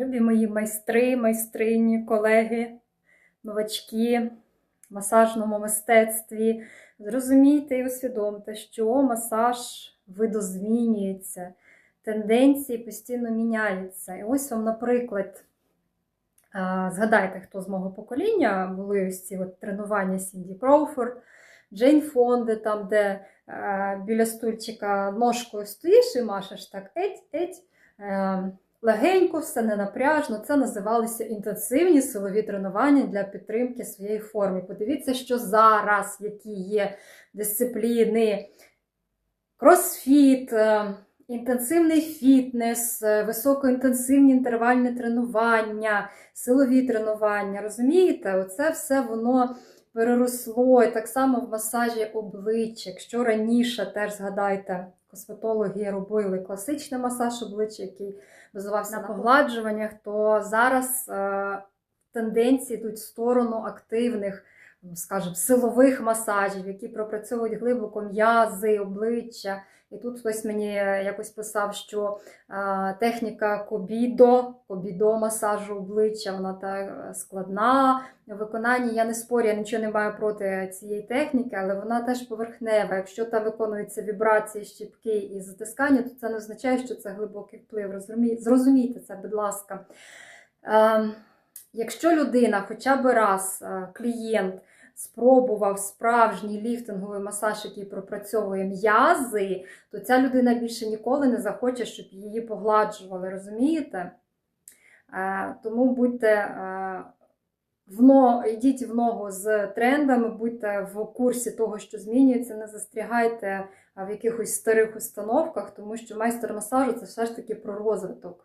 Любі мої майстри, майстрині, колеги, новачки в масажному мистецтві. Зрозумійте і усвідомте, що масаж видозмінюється, тенденції постійно міняються. І ось вам, наприклад, згадайте, хто з мого покоління були ось ці от тренування Сінді Кроуфорд, Джейн Фонди, там, де біля стульчика ножкою стоїш і машеш так еть-еть. Легенько, все не напряжно. Це називалися інтенсивні силові тренування для підтримки своєї форми. Подивіться, що зараз, які є дисципліни, кросфіт, е, інтенсивний фітнес, е, високоінтенсивні інтервальні тренування, силові тренування. Розумієте, оце все воно. Переросло і так само в масажі обличчя. Якщо раніше теж згадайте, косметологи робили класичний масаж обличчя, який базувався на погладжуваннях, то зараз е, тенденції йдуть в сторону активних, скажімо, силових масажів, які пропрацьовують глибоко м'язи, обличчя. І тут хтось мені якось писав, що е, техніка кобідо, кобідо масажу обличчя, вона так складна. У виконанні я не спорю, я нічого не маю проти цієї техніки, але вона теж поверхнева. Якщо там виконуються вібрації, щіпки і затискання, то це не означає, що це глибокий вплив. Розумі... Зрозумійте це, будь ласка. Е, якщо людина хоча б раз, е, клієнт, спробував справжній ліфтинговий масаж, який пропрацьовує м'язи, то ця людина більше ніколи не захоче, щоб її погладжували, розумієте? Е, Тому будьте е, в но- йдіть в ногу з трендами, будьте в курсі того, що змінюється, не застрягайте е, в якихось старих установках, тому що майстер масажу це все ж таки про розвиток.